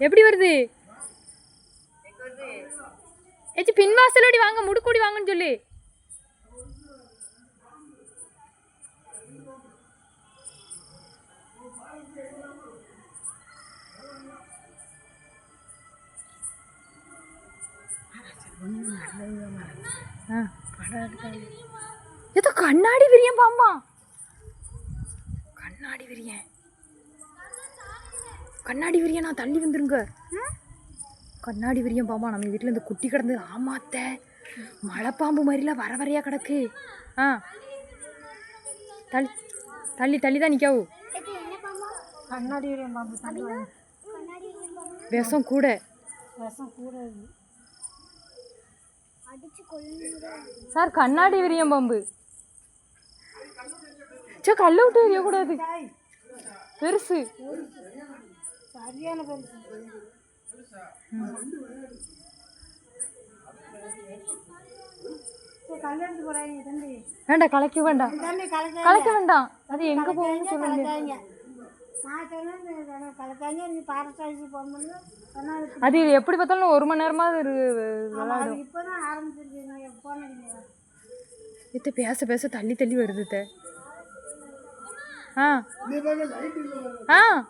எப்படி வருது? ஏச்சி பின்வாசலோடி வாங்க முடுக்கூடி வாங்கன்னு சொல்லு. ஏதோ கண்ணாடி விரியன் பாம்பா கண்ணாடி விரியன் கண்ணாடி விரியன் நான் தள்ளி வந்துருங்க. கண்ணாடி விரியன் பாம்பா நம்ம வீட்டில் இந்த குட்டி கிடந்து. ஆமாத்த மலைப்பாம்பு மாதிரிலாம் வர வரையா கிடக்கு. ஆ. தள்ளி தள்ளி தள்ளி தான் நிற்காவு கண்ணாடி வரையும் பாம்பு விஷம் கூட. விஷம் கூட சார் கண்ணாடி விரியன் பாம்பு. சே கல்ல விட்டு எரியக்கூடாது பெருசு. சரியான தம்பி. வேண்டாம் கலைக்க வேண்டாம். கலக்க வேண்டாம். அது எங்கே போகணும்னு சொல்லுங்க அது எப்படி பார்த்தாலும் ஒரு மணி நேரமாவது இரு- அது இத்த பேச பேச தள்ளி தள்ளி வருது. ஆ. ஆ.